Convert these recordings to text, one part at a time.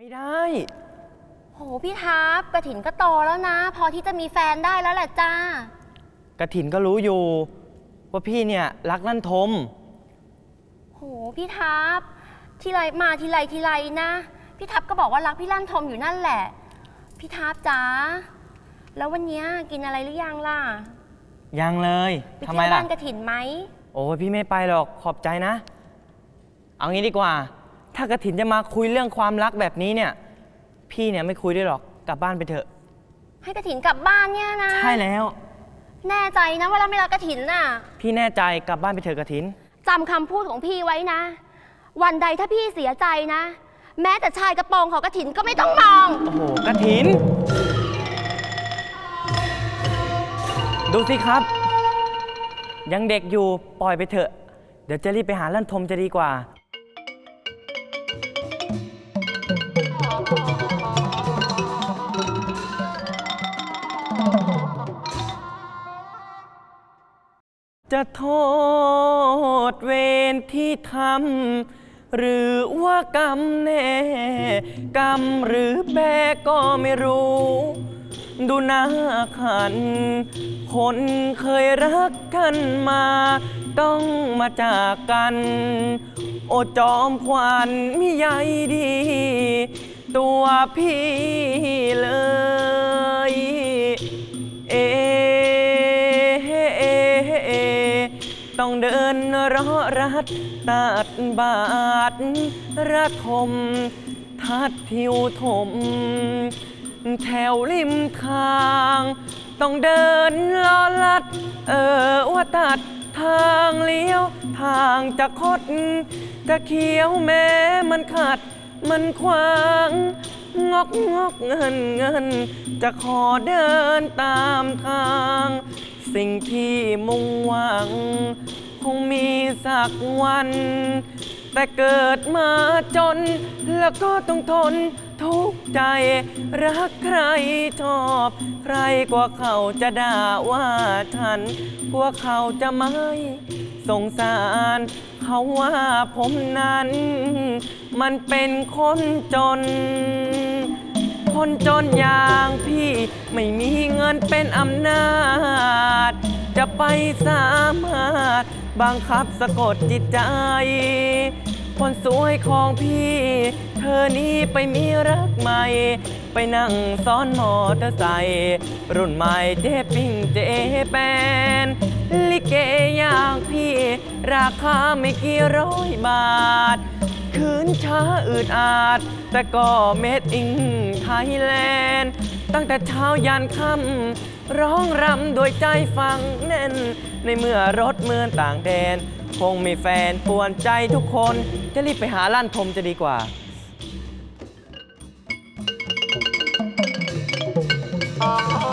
ไม่ได้ โหพี่ทับกระถินก็โตแล้วนะ พอที่จะมีแฟนได้แล้วแหละจ้ากระถินก็รู้อยู่ ว่าพี่เนี่ยรักลั่นทม โหพี่ทับทีไรมาทีไรทีไรนะพี่ทับก็บอกว่ารักพี่ลั่นทมอยู่นั่นแหละ พี่ทับจ๋าแล้ววันเนี้ยกินอะไรหรือยังล่ะยังเลยไปทำเที่ไมยวล่ะ บ้านกระถินไหม โอ้ยพี่ไม่ไปหรอกขอบใจนะ เอางี้ดีกว่า ถ้ากระถินจะมาคุยเรื่องความรักแบบนี้เนี่ย พี่เนี่ยไม่คุยด้วยหรอกกลับบ้านไปเถอะ ให้กระถินกลับบ้านเนี่ยนะ ใช่แล้ว แน่ใจนะว่าเราไม่รักกระถินน่ะ พี่แน่ใจกลับบ้านไปเถอะกระถิน จำคำพูดของพี่ไว้นะ วันใดถ้าพี่เสียใจนะ แม้แต่ชายกระโปรงของกระถินก็ไม่ต้องมอง โอ้โหกระถิน ดูสิครับ ยังเด็กอยู่ปล่อยไปเถอะ เดี๋ยวจะรีบไปหาลั่นทมจะดีกว่า จะโทษเวรที่ทำหรือว่ากรรมแน่ กรรมหรือแบก็ไม่รู้ ดูหน้าขัน คนเคยรักกันมา ต้องมาจากกัน โอจอมขวัญมิใยดี ตัวพี่เลย รอรัดตัดบาดระทม ทัดทิวถม แถวริมทาง ต้องเดินลอลัด เออว่าตัดทางเลี้ยว ทางจะคด จะเขียวแม้มันขัด มันขวางงอกงอกเงินเงิน จะขอเดินตามทาง สิ่งที่มุ่งหวัง คงมีสักวัน แต่เกิดมาจน แล้วก็ต้องทนทุกข์ใจ รักใครชอบ ใครกว่าเขาจะด่าว่าฉันกลัวเขาจะไม่สงสาร เขาว่าผมนั้น มันเป็นคนจน คนจนอย่างพี่ไม่มีเงินเป็นอำนาจ จะไปสามารถ บังคับสะกดจิตใจ คนสวยของพี่ เธอนี้ไปมีรักใหม่ ไปนั่งซ้อนมอเตอร์ไซค์รุ่นใหม่เจ๊ปิ้งเจ๊แปนลิเกอย่างพี่ ราคาไม่กี่ร้อยบาท คืนช้าอืดอาด แต่ก็เม็ดอิงไทยแลนด์ ตั้งแต่เช้ายันค่ำ ร้องรำโดยใจฟังแน่น ในเมื่อรถเมืองต่างแดน คงมีแฟนปวนใจทุกคน จะรีบไปหาลั่นทมจะดีกว่าพ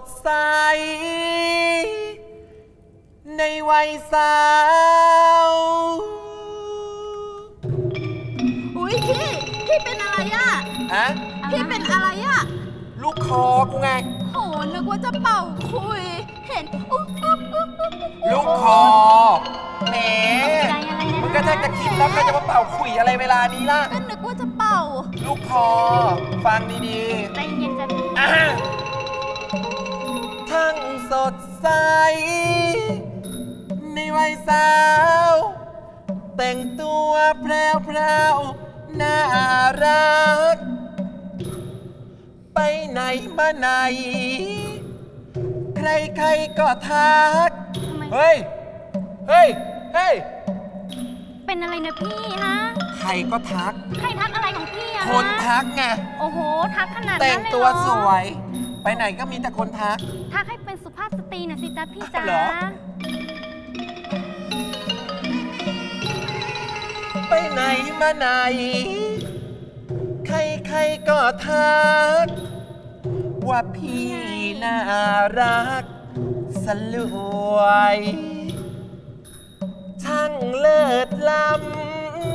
ดใส ในวัยสาว อุ้ยพี่ พี่เป็นอะไรอะฮะ พี่เป็นอะไรอะลูกคอกูไง โห นึกว่าจะเป่าคุย เห็นอุ๊บอุ๊บอุ๊บอุ๊บอุ๊บลูกคอแหมใจอะไรนะมึงก็แทบจะคิดแล้วก็จะมาเป่าขุยอะไรเวลานี้ล่ะ ก็นึกว่าจะเป่า ลูกคอ ฟังดีใจเย็นจ้ะพี่ ๆอะ ทั้งสดใส ในวัยสาว แต่งตัวแพรวพราวๆน่ารัก ไปไหนมาไหน ใครๆก็ทัก ทำไม เฮ้ย เฮ้ย เฮ้ย เป็นอะไรนะพี่ฮะ ใครก็ทัก ใครทักอะไรของพี่อะคนฮะทักไง โอ้โห ทักขนาดแต่นั้งนเลยตัวเหรอสวย ไปไหนก็มีแต่คนทัก ทักให้เป็นสุภาพสตรีหน่อยสิจ๊ะพี่จ๋าเหรอ ไปไหนมาไหน ใครๆก็ทัก ว่าพี่น่ารัก สลวย ช่างเลิศล้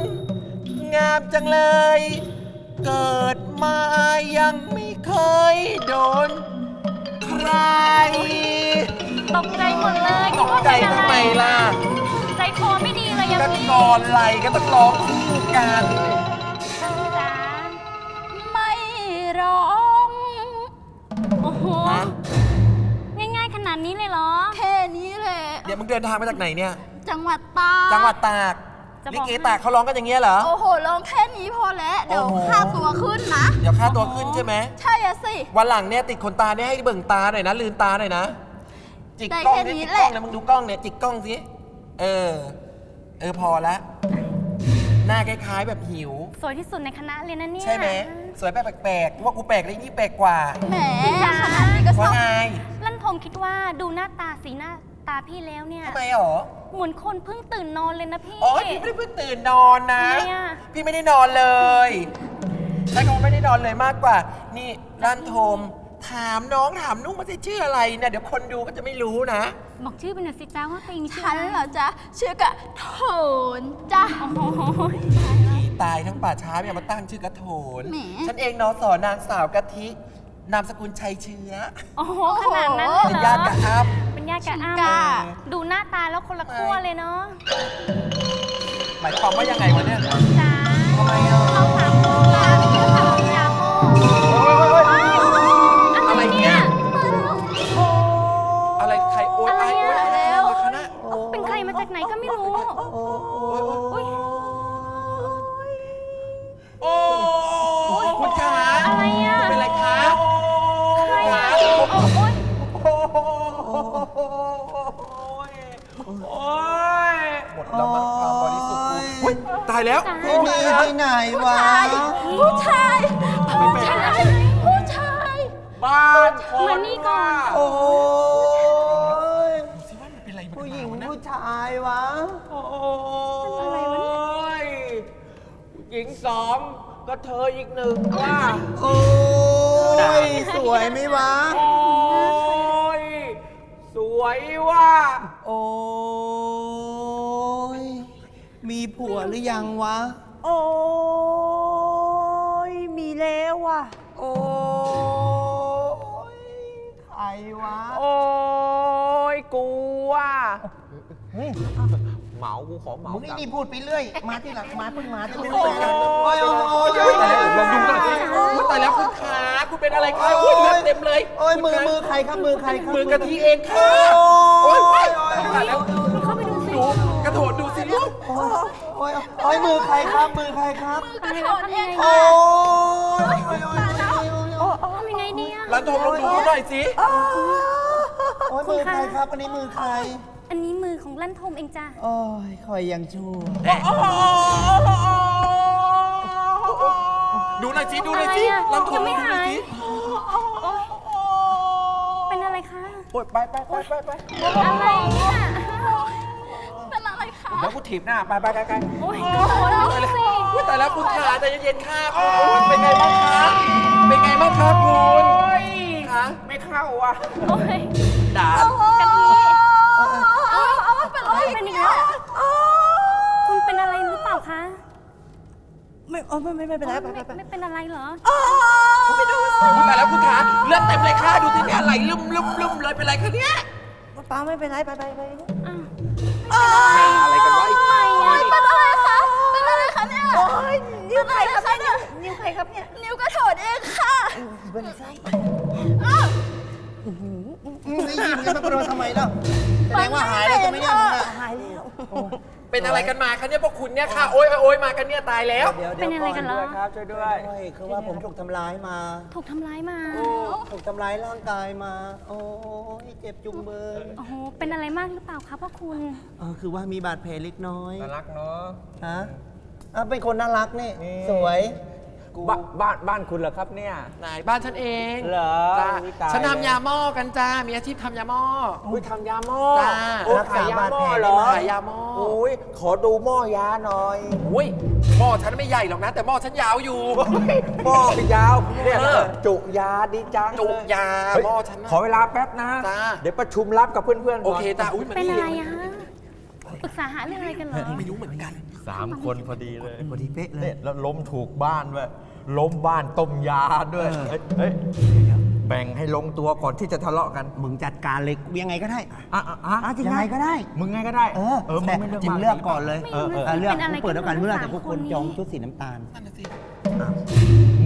ำ งามจังเลย เกิดมายังไม่ เคยโดน ใครตกใจหมดเลยตกใจทำไมล่ะ ใจคอไม่ดีเลยอะก็พี่กอนไหลก็ต้องร้องคู่กันจ๋าไม่ร้อง โอ้โหฮะง่ายๆขนาดนี้เลยเหรอ แค่นี้แหละ เดี๋ยวมึงเดินทางมาจากไหนเนี่ย จังหวัดตาก จังหวัดตาก จะบอกลิเกตากเขาร้องกันอย่างเงี้ยเหรอ โอ้โหร้องแค่นี้พอแล้วเดี๋ยวโอ้โห ค่าตัวขึ้นนะ เดี๋ยวค่าตัวขึ้นใช่ไหม ใช่อะสิ วันหลังเนี่ยติดขนตาเนี่ยให้เบิ่งตาหน่อยนะลืมตาหน่อยนะ จิกได้กล้องแค่เนี่ยนี้จิกแหกล้อละงเนี่ยมึงดูกล้องเนี่ยจิกกล้องสิเออ เออพอละหน้าคล้ายๆแบบหิว สวยที่สุดในคณะเลยนะเนี่ย ใช่ไหมสวยแบบแปลกๆว่ากูแปลกแล้วนี่แปลกกว่าแหมพี่จ๋าขนาดนี้ก็ชว่าอบไงลั่นทมคิดว่าดูหน้าตาสีหน้าตาพี่แล้วเนี่ย ทำไมหรอ เหมือนคนเพิ่งตื่นนอนเลยนะพี่อ๋อพี่ไม่ได้เพิ่งตื่นนอนนะ ทำไมอะ พี่ไม่ได้นอนเลยใช้คำว่าไม่ได้นอนเลยมากกว่า นี่ร้านโทม ถามน้องถามนุ่งมาสิชื่ออะไรเนี่ยเดี๋ยวคนดูก็จะไม่รู้นะ บอกชื่อเป็นหน่อยสิจ้าว่าตัวเองชื่อฉันอะไรเหรอจ๊ะชื่อกะโถนจ้ะ โอ้โหพี่ตายทั้งป่าช้าเนี่ยมาตั้งชื่อกระโถน แหม ฉันเองนอสอนางสาวกะทิ นามสกุลชัยเชื้อโอ้โหขนาดนั้นเลยเป็นเหรญาอติกับอัพเป็นญาติกับอ้ำกะดูหน้าตาแล้วคนละขั้วเลยเนาะหมายความว่ายังไงวะเนี่ยจ้าทำไมอะ ไหนวะ ผู้ชาย ผู้ชาย ผู้ชาย บ้านคนมานี่ก่อน โอ้ยดูสิว่ามันเป็นอะไรมันผู้หญิงกันมาวะผู้ชายวะ โอ้อะไรวะเนี่ยยหญิงสองก็เธออีกหนึ่งว่า โอ้ยสวยไหมวะ โอ้ยสวยว่า โอ้ยมีผัวหรือยังวะ โอ้ยมีแล้วว่ะ โอ้ยใครวะ โอ้ยกูว่าเหมากูขอเหมามึงไอ้นี่พูดไปเรื่อย มาที่หลังมาเพิ่งมาที่ไม่โอ้รู้ยจักกันโอ้ยโอ้ยโอ้ยโอ้ยตายแล้วลองดูหน่อยสิโอ้ยตายแล้วคุณขาคุณเป็นอะไรคะอุ้ยเลือดเต็มเลย โอ้ยมือมือใครครับมือใครครับมือกะทิเองค่ะโอ้โอ้ยยไปโอ้ยตายแล้ว ยโอ้ยมือใครครับมือใครครับอะไรแล้วทำยังไงโอ้เนี่ยยโอ้ยโอ้ยโอ้ยโอ้ยทำยังไงเนี่ยร้านทองลองดูหน่อยสิ โอ้ยมือใครครับอันนี้มือใครอันนี้มือของลั่นทมเองจ้ะโอ้ยคอยยังชั่วดูหน่อยสิดูหอะน่อยไรสิอะร้านทอยังงไม่ดูหน่หาอยยสิโอ๊ยเป็นอะไรคะโอ้ยไปไปไปไปไปอะไรเนี่ยเป็น อะไรคะแล้วกูถีบหน้าไปไปไกลๆโอ้ยกระโดดลงสิอุ๊ยแต่แล้วคุณขาใจเย็นๆค่ะคุณเป็นไงบ้างคะเป็นไงบ้างคะคุณคะไม่เข้าอะโอ้ยด่ากะทิเอาเอาเป็นอะไรเป็นอีอีกกแล้แล้ววคุณเป็นอะไรหรือเปล่าคะ ไม่โอ้ไม่ไม่ไม่เป็นไรไปไปไปไม่เป็นอะไรเหรอ ไปดูสิตายแล้วคุณขาเลือดเต็มเลยค่ะดูสิเนี่ยไหลลุ่มลุ่มลุ่มเลยเป็นไรคะเนี่ย ป้าไม่เป็นไรไปไปไปอะไรกันวะไอ้เป็นอะไรคะ เป็นอะไรคะเนี่ย โอ้ยนิ้วใครครับเป็นอะไรเนี่ยนิ้วใครครับเนี่ยนิ้วกระโถนเองค่ะเป็นไส้ไอ้ยี่มึงจะมาโดนทำไมล่ะแสดงว่าหายแล้วใช่ไมเนี่ยมึงอะหายแล้ว เป็นอะไรกันมาคะเนี่ยพวกคุณเนี่ยค่ะโอ๊ยโอ๊ยมากันเนี่ยตายแล้ว เดี๋ยวเป็นอะไรกันเหรอครับช่วยด้วยคือว่าผมถูกทำร้ายมา ถูกทำร้ายมา ถูกทำร้ายร่างกายมา โอ้ยเจ็บจุงเบยโอ้โห เป็นอะไรมากหรือเปล่าคะพ่อคุณ เออคือว่ามีบาดแผลเล็กน้อยน่ารักเนาะฮะอะเป็นคนน่ารักนี่ สวย บ้านบ้านบ้านคุณเหรอครับเนี่ย ไหนบ้านฉันเองเหรอจ้าอุ๊ยตายฉันทำยาหม้อกันจ้า มีอาชีพทำยาหม้อ อุ้ยทำยาหม้อจ้า โอ้รักขาษายยาบาดหม้แผอลเหรอขายยาหม้อโอ้ยขอดูหม้อยาหน่อย อุ้ยหม้อฉันไม่ใหญ่หรอกนะ แต่หม้อฉันยาวอยู่ หม้อยาวเรียกเออ จุยาดีจังจุยาเฮ้ยหม้อฉันนะขอเวลาแป๊บนะ จ้า เดี๋ยวประชุมลับกับเพื่อนๆก่โอนเคจ้าอุ้ยมันเป็นอะไรนี่อะฮะปรึกษาหาเรื่องอะไรกันเหรอ ไม่รู้เหมือนกัน สามคนพอดีเลยพอดีเป๊ะเลยเนี่ยแล้วล้มถูกบ้านด้วยล้มบ้านต้มยาด้วยเออ เฮ้ยเฮ้ยแบ่งให้ลงตัวก่อนที่จะทะเลาะกันมึงจัดการเลยยังไงก็ได้ อะอะอะอะยังไงก็ได้ มึงไงก็ได้เออเออมึแต่งไม่เลือกจิมมาเลือกก่อนเลยไม่เออรู้เออเลือกเป็นอะไรกูเปิดแล้วกันกันเมื่อสามแต่พวกคคนนนี้จองชุดสีน้ำตาลนั่นน่ะสิ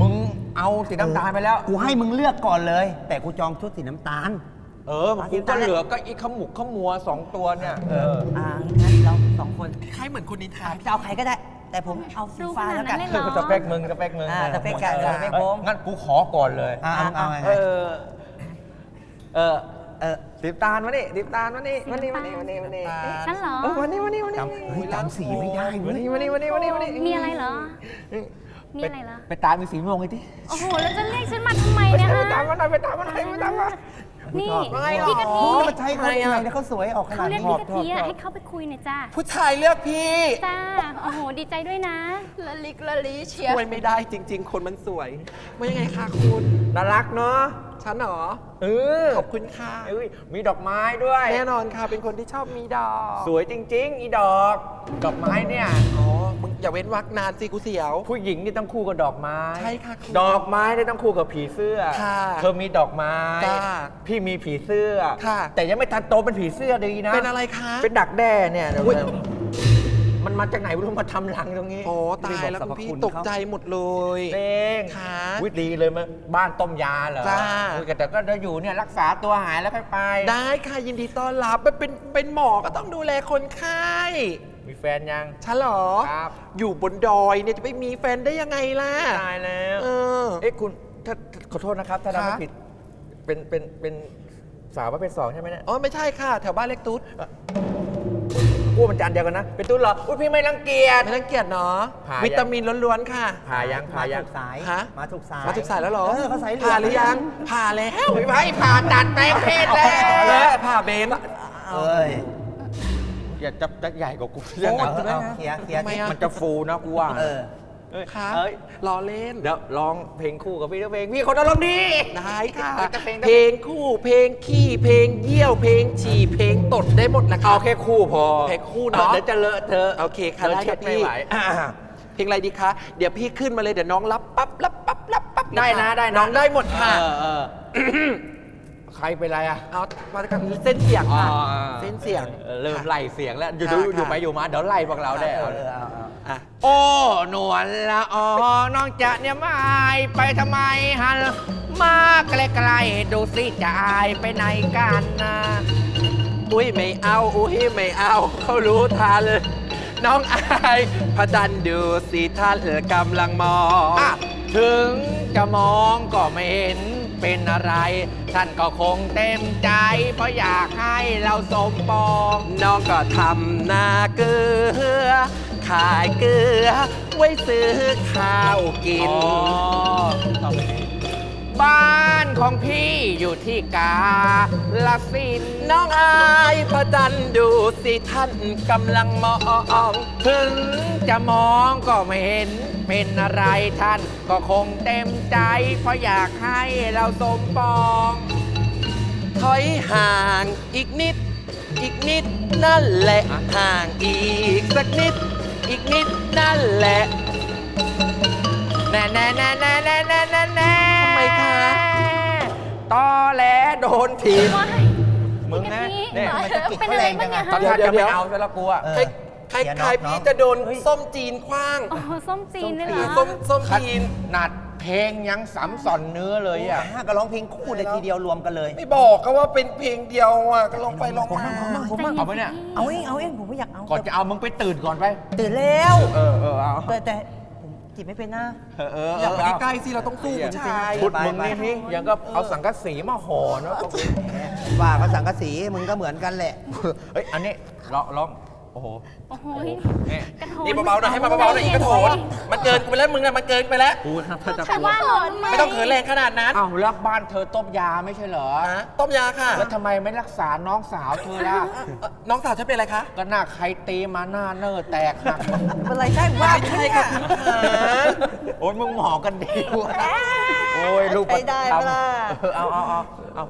มึงเอาสีน้ำตาลไปแล้ว กูให้มึงเลือกก่อนเลย แต่กูจองชุดสีน้ำตาล เออมันกูก็เหลือก็อีกขมุกขมัวสองตัวเนี่ยเอออ่างั้นเราสองคนคล้ายเหมือนคนนินทาจะเอาใครก็ได้ แต่ผมเอาสีรู้ขฟ้านาดแล้วนั้กันนเลยเหรอ สเปคมึงสเปคมึงอ่าสเปคกันออสเปคผม งั้นกูขอก่อนเลยอะเอาเอาไง เออ เออ เออดิบตาลมานี่ดิบตาลมานี่มานี่มานี่มานี่มานี่ฉันเหรอ เออมานี่มานี่มานี่จำเฮ้ยจำสีไม่ได้เว้มาย นี่มานี่มานี่มานี่มานี่มีอะไรเหรอ มีอะไรเหรอ ไปตามมีสีม่วงไอ้ที่โอ้โห แล้วจะเรียกฉันมาทำไมเนี่ยไปฮะตามมาหน่อยไปตามมาหน่อยไปตามมา นี่ไม่หรอกพี่กะทิโอ้มาใช้เขายังไงแล้วเขาสวยออกขเขานาดเรียกนี้ พี่กะทิอะให้เข้าไปคุยหน่อยจ้าผู้ชายเลือกพี่จ้าโอ้โหดีใจด้วยนะ ละลิกละลีเชียร์ ช่วยไม่ได้จริง ๆ คนมันสวยว่ายังไงคะคุณน่ารักเนาะฉันเหรอเออขอบคุณค่ะเอ้ยมีดอกไม้ด้วย แน่นอนค่ะเป็นคนที่ชอบมีดอกสวยจริง ๆ อีดอก ดอกไม้เนี่ย อ๋อมึง อย่าเว้นวักนานสิกูเสียว ผู้หญิงนี่ต้องคู่กับดอกไม้ใช่ค่ะคุณดอกไม้นี่ต้องคู่กับผีเสื้อ ค่ะเธอมีดอกไม้ จ้าพี่มีผีเสื้อ ค่ะ แต่ยังไม่ทันโตเป็นผีเสื้อดีนะเป็นอะไรคะ เป็นดักแด้เนี่ยเดี๋ยวอุ๊ย มันมาจากไหนไม่รู้มาทำรังตรงนี้โอ้ตายแล้วไม่คุณบอกสรรพพี่คุณตกเขาใจหมดเลย เองค่ะวิดีเลยมั้ยบ้านต้มยาเหรอจ้า อุ๊ยแต่ก็จะอยู่เนี่ยรักษาตัวหายแล้วค่อยไป ได้ค่ะยินดีต้อนรับเป็นเป็นเป็นหมอก็ต้องดูแลคนไข้ มีแฟนยัง ฉันเหรอ ครับ อยู่บนดอยเนี่ยจะไปมีแฟนได้ยังไงล่ะ ตายแล้วเออเอ๊ะคุณถ้าขอโทษนะครับ ถ้าเราคะ ไม่ผิด เป็นเป็นเป็นสาวประเภทสองใช่ไหมเนี่ยอ๋อไม่ใช่ค่ะ แถวบ้านเล็กตุ๊ดกูมันจานเดียวกันนะ เป็นตุ้นเหรอ อุ้ยพี่ไม่รังเกียจ ไม่รังเกียจเนาะผ่ายัง วิตามินล้วนๆค่ะ ผ่ายังผ่ามายังถูกสาย ฮะ มาถูกสายมาถึงสายแล้วเหรอเออเขาสายเหลืองผ่าหรือยังผ่าแล้วไม่ไม่ผ่าตัดแปลงเพศแล้วและผ่าเบนเอ้ย อย่าจับจะใหญ่กว่ากูเอเรื่องอนั้นเอาเคลียร์เคลียร์ทำไมอะ มันจะฟูนะกูว่าเออค่ะเอ้ยรอเล่น เดี๋ยวร้องเพลงคู่กับพี่แล้วเพลงพี่คนอารมณ์ดี ได้ค่ะเออจะเพลงเพลงคู่ เพลงขี้ เพลงเยี่ยว เพลงฉี่ เพลงตดได้หมดแหละค่ะเอาแค่คู่พอเพลงคู่เนอะเดี๋ยวจะเลอะเธอะโอเคค่ะดี๋ยวได้เช็ดค่ะพี่ไม่ไหวอ่าเพลงอะไรดีคะ เดี๋ยวพี่ขึ้นมาเลยเดี๋ยวน้องรับปั๊บรับปั๊บรับปั๊บได้นะได้นะ น้องได้หมดค่ะ เออเออ ใครเป็นไรอะ เอามาจากเส้นเสียงค่ะอ๋อเส้นเสียงออเริ่มค่ะไล่เสียงแล้วอยู่ค่ะดูอยู่ค่ะไปอยู่มาเดี๋ยวไล่พวกเราได้เอเอาอเออเอาเอาอะโอ้หนวลละออน้องจะเนี่ยไม่ไปทำไมหันมาใกล้ๆดูสิจะอายไปไหนกันนะอุ้ยไม่เอาอุ้ยไม่เอาเขารู้ทันน้องอายพระจันทร์ดูสิท่านกำลังมองอะถึงจะมองก็ไม่เห็น เป็นอะไร ท่านก็คงเต็มใจ เพราะอยากให้เราสมปองน้องก็ทำนาเกลือ ขายเกลือ ไว้ซื้อข้าวกินบ้านของพี่อยู่ที่กาลสินธุ์น้องอายพระจันทร์ดูสิท่านกำลังมอง ถึงจะมองก็ไม่เห็น เป็นอะไรท่านก็คงเต็มใจ เพราะอยากให้เราสมปอง ถอยห่างอีกนิด อีกนิดนั่นแหละห่างอีกสักนิด อีกนิดนั่นแหละแน่แน่แน่แน่แน่แน่แน่แน่ทำไมคะ ตอแหลโดนถีบ ว้ายมึงนะพี่เนี่ยเป็นอะไรบ้างเนี่ยตอนฮะท่านจะไม่เอาซะและกูอะเอใครอใครเดี๋ยวใครน้องพี่น้องจะโดนส้มจีนคว้างโอ้โหส้มจีนด้วยเหรคืออส้มส้มขจีนนาดเพลงยังสำสอนเนื้อเลยอะอะก็ร้องเพลงคู่เลยทีเดียวรวมกันเลย ไม่บอกก็ว่าเป็นเพลงเดียวอะก็ลองไปลองมา ผมว่าเอาไหมเนี่ย เอาเองเอาเองผมไม่อยากเอาก่อนจะเอามึงไปตื่นก่อนไป ตื่นแล้วเออเออเอาแต่แต่ผมจีบไม่เป็นนะ เออเอออยากไปเอาใกล้ๆสิเราต้องสู้ผู้ชาย ชุดมึงนี่นี่ยังก็เอาสังกะสีมาห่อเนาะว่าก็สังกะสีมึงก็เหมือนกันแหละ เฮ้ย อันนี้ลองลอง โอ้โหโอ้โหนี่กระโถนนี่เบาๆหน่อยให้มาเบาๆหน่อยอีกกระโถนมันเกินกูไปแล้วมึงน่ะมันเกินไปแล้ว กูถ้าจะใครกลัวว่าหลอนไหมไม่ต้องเขินแรงขนาดนั้นอ้าวแล้วบ้านเธอต้มยาไม่ใช่เหรอ ฮะต้มยาค่ะแล้วทำไมไม่รักษาน้องสาวเธอล่ะ เอ่อน้องสาวฉันเป็นอะไรคะก็หน้าใครตีมาหน้าเนอแตกหักเป็นไรใช่ว่าไม่ใช่ค่ะคุณขาโอ้ยมึงหมอกันดีว่ะโอ้ยลูกไปได้ประเวจำลาเออเอาเอาเอาเอา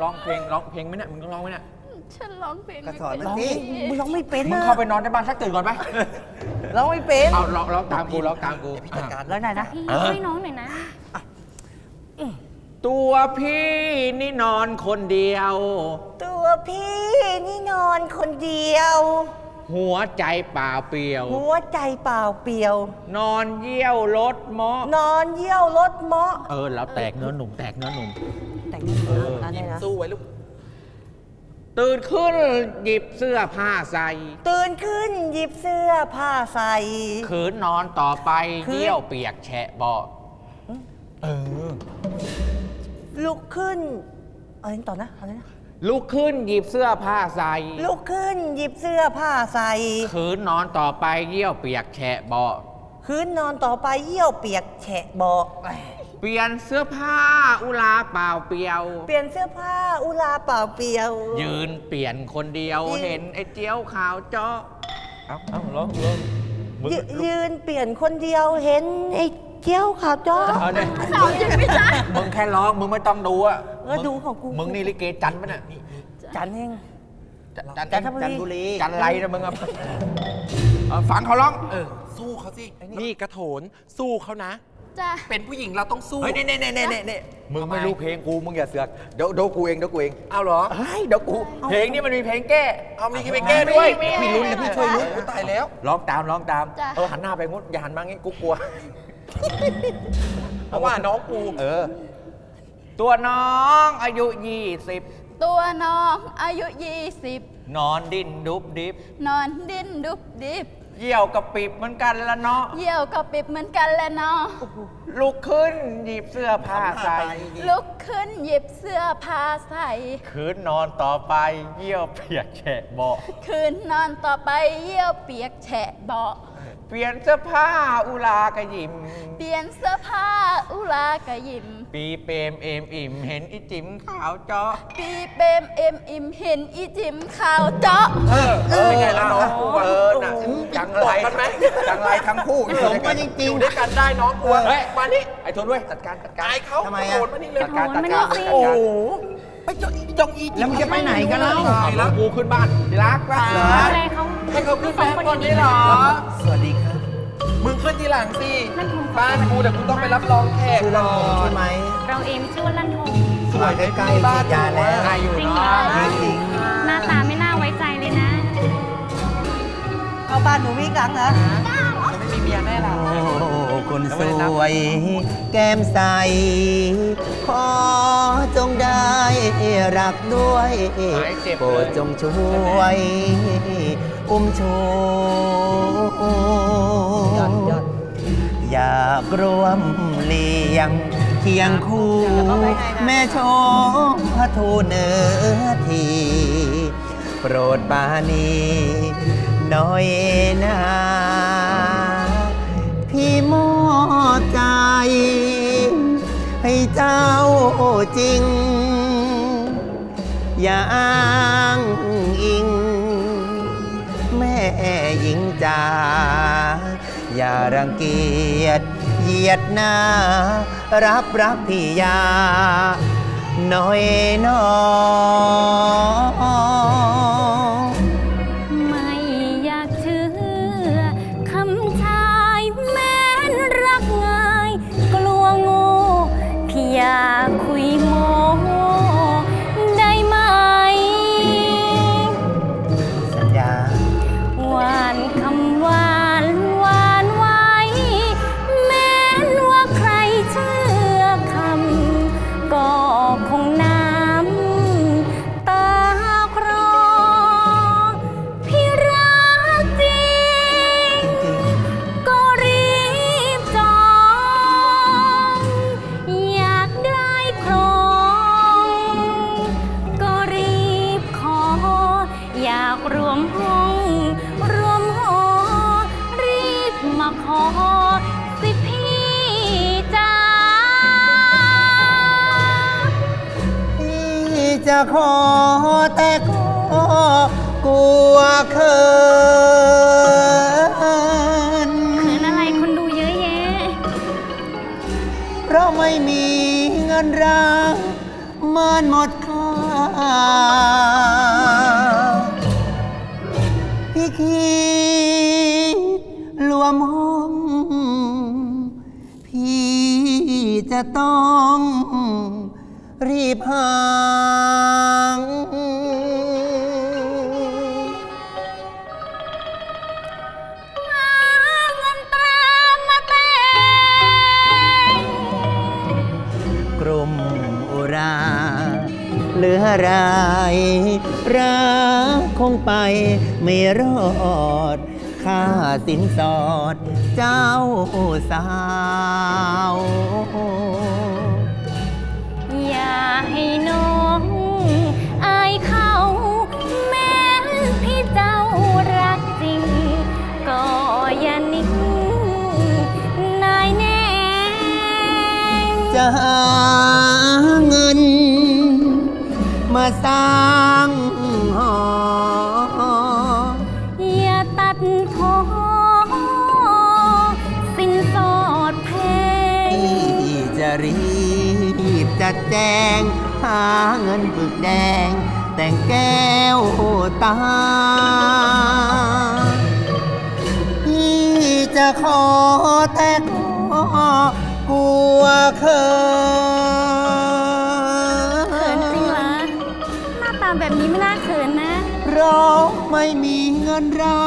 ร้องเพลงร้องเพลงไหมเนี่ยมึงต้องร้องไหมเนี่ย ฉันร้องเพลงก็ไม่สอนเป็นมันสิ มึงร้องไม่เป็นมึงนะเข้าไปนอนในบ้านสักตื่นก่อนไปร้องไม่เป็นเอาร้องร้องตามกูร้องตามกูพี่จัดการแล้วไหนนะ พี่ช่วยน้องหน่อยนะ ตัวพี่นี่นอนคนเดียว ตัวพี่นี่นอนคนเดียว หัวใจเปล่าเปลี่ยว หัวใจเปล่าเปลี่ยว นอนเยี่ยวรถเมาะนอนเยี่ยวรถเมาะเออแล้วแตกเนื้อหนุ่มแตกเนื้อหนุ่มแต่งงานนะเนี่ยนะสู้ไว้ลูก ตื่นขึ้นหยิบเสื้อผ้าใส่ตื่นขึ้นหยิบเสื้อผ้าใส่ ขืนนอนต่อไปคืน เยี่ยวเปียกแฉะเบาะเออ ลุกขึ้นอะไรต่อนะอะไรนะลุกขึ้นหยิบเสื้อผ้าใส่ลุกขึ้นหยิบเสื้อผ้าใส่ขืนนอนต่อไปเยี่ยวเปียกแฉะเบาะ คืนนอนต่อไปเยี่ยวเปียกแฉะเบอกเปลี่ยนเสื้อผ้าอุลาเปล่าเปลี่ยว เปลี่ยนเสื้อผ้าอุลาเปล่าเปลี่ยว ยืนเปลี่ยนคนเดียวยืน เห็นไอ้เจียวขาวเจาะเอาเอาลองลองมึงยยืนเปลี่ยนคนเดียวเห็นไอ้เกี้ยวขาวจ้อเอาเนี่ยสาวยังไม่ใช่มึงแค่ร้อง มึงไม่ต้องดูอะเออดูของกูมึงนี่ลิเกจันทร์ปะเนี่ยจันเอง จันจันทบุรี จันทบุรีจันไรนะมึงอะเอาฟังเขาร้อง เออสู้เขาสิ นี่กระโถนสู้เขานะ จ้ะ เป็นผู้หญิงเราต้องสู้ เฮ้ยเน่เน่เน่เน่เน่มึงไม่รู้เพลงกู มึงอย่าเสือก เดี๋ยวเดี๋ยวกูเองเดี๋ยวกูเองเอาเหรอ เฮ้ยเดี๋ยวกู เพลงนี้มันมีเพลงแก้ เอามีไปแก้ด้วยพี่ลุ้นนะพี่ช่วยลุ้นโอ้ตายแล้ว ร้องตามร้องตาม จ้ะ เออหันหน้าไปงุดอย่าหันมางี้กูกลัว เพราะว่าน้องกู เออ ตัวน้องอายุยี่สิบ ตัวน้องอายุยี่สิบนอนดิ้นดุบดิบนอนดิ้นดุบดิบ เยี่ยวกับปีบเหมือนกันละเนาะเยี่ยวก็ปิบเหมือนกันแหละเนาะลุกขึ้นหยิบเสื้อผ้าใส่ลุกขึ้นหยิบเสื้อผ้าใส่ คืนนอนต่อไปเยี่ยวเปียกแฉะเบาะคืนนอนต่อไปเยี่ยวเปียกแฉะเบาะเปลี่ยนเสื้อผ้าอุลากระยิม เปลี่ยนเสื้อผ้าอุลากะยิม ปีเปรมเอมอิ่มเห็นอีจิ๋มขาวเจาะปีเปรมเอ็มอิมเห็นอีจิมข่าวเจาะเออเออไงล่ะน้องกูเออน่ะจังไรบอกกันไหมจังไรทั้งคู่อยู่สด้วยมกักันนจริงอยู่ด้วยกันได้น้องกูเฮ้ยมานี่ไอ้ทนด้วยจัดการจัดการอายเขาทำไมกอะระโถนมานี่เลยจัดการจัดไม่การได้สิโอ้โหไปจงอีจงอีแล้วมึงจะไปไหนกันเล่าเอาแล้วกูขึ้นบ้านที่รักปะอะไรเขาให้เขาขึ้นแฟนคนนี้เหรอสวัสดีครับมึ งขึ้นทีหลังสินั่นผมบ้านกูเดี๋ยวกูต้องไปรับรองแขกชื่อลำโพงใช่ไหมเราเองชื่อว่าลั่นทงสวยใกล้ๆฉีดยาแล้วใครอยู่จริงเหรเนาะอจริงหน้าตาไม่น่าไว้ใจเลยนะเข้าบ้านหนูวิ่งหลังเหรอจะไม่มีเมียแน่ล่ะโอ้คนสวย แก้มใส ขอจงได้รักด้วยหายเจ็บโปรเลดยจงช่วย อุ้มชูอยากร่วมเลี้ยงเคียงคู่ แม่ชมพระทูเนื้อทีโปรดปานีน้อยนาพี่มอใจ ให้เจ้าจริง อย่าอ้างอิง แม่หญิงจา อย่ารังเกียจเหยียดหน้า รับรักพี่ยา น้อยน้อง เงินรักมันหมดค่าพี่คิดรวมห้องพี่จะต้องรีบหาง เหลือรายรักคงไปไม่รอด ค่าสินสอดเจ้าสาว มาสร้างหอ อย่าตัดพอสินสอดแพงที่จะรีบจัดแจง หาเงินปึกแดง แต่งแก้วตา พี่จะขอแต่ก็กลัวเขิเหน้าตาแบบนี้ไม่น่าเขินนะ เราไม่มีเงินเรา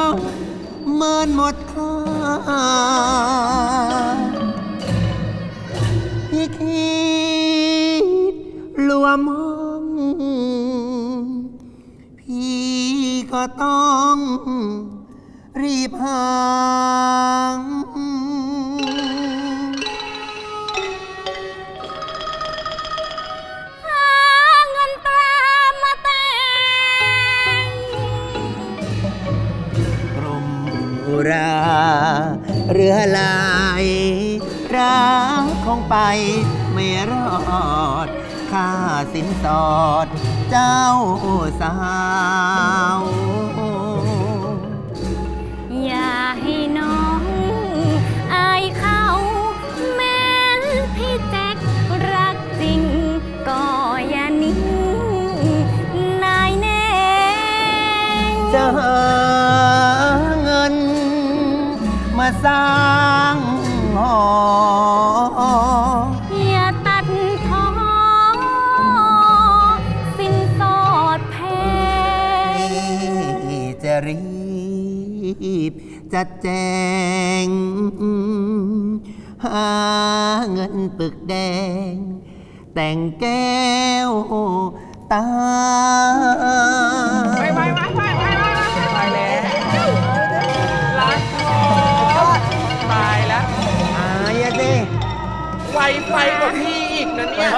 เมินหมดค่าพี่คิดรวมห้องพี่ก็ต้องรีบหาง รา เรือลายรักคงไปไม่รอด ค่าสินสอดเจ้าสาว สร้างหออย่าตัดท้อสินสอดแพงที่จะรีบจัดแจง หาเงินปึกแดง แต่งแก้วตา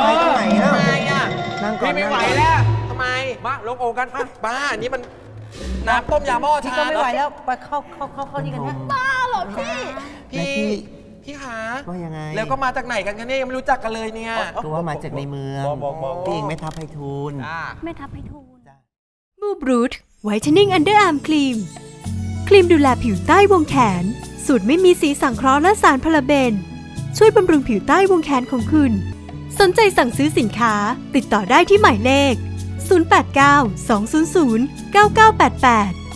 อีกนะเนี่ยไวไฟตรงไหนเล่าทำไมอะนั่งก่อนพี่ไม่นั่งไหวก่อนแล้วทำไม มาลงโอ่งกันมาบ้าอันนี้มันน้ำต้มยาหม้อพี่ชาก็ไม่ไหวเนอะแล้วไปเข้าเข้าเข้าเข้านี่กันนะบ้าเหรอพี่ พี่แล้วพี่พี่ขาว่ายังไง แล้วก็มาจากไหนกันกันเนี่ยยังไม่รู้จักกันเลยเนี่ยก็ว่ามาจากในเมืองบอกบอกบอกพี่เองไม่ทับไพฑูรย์อ่าไม่ทับให้ทูลมูบรูทไวท์เทนนิ่งอันเดอร์อาร์มครีมครีมดูแลผิวใต้วงแขน สูตรไม่มีสีสังเคราะห์และสารพาราเบน ช่วยบำรุงผิวใต้วงแขนของคุณ สนใจสั่งซื้อสินค้าติดต่อได้ที่หมายเลข 089 200 9988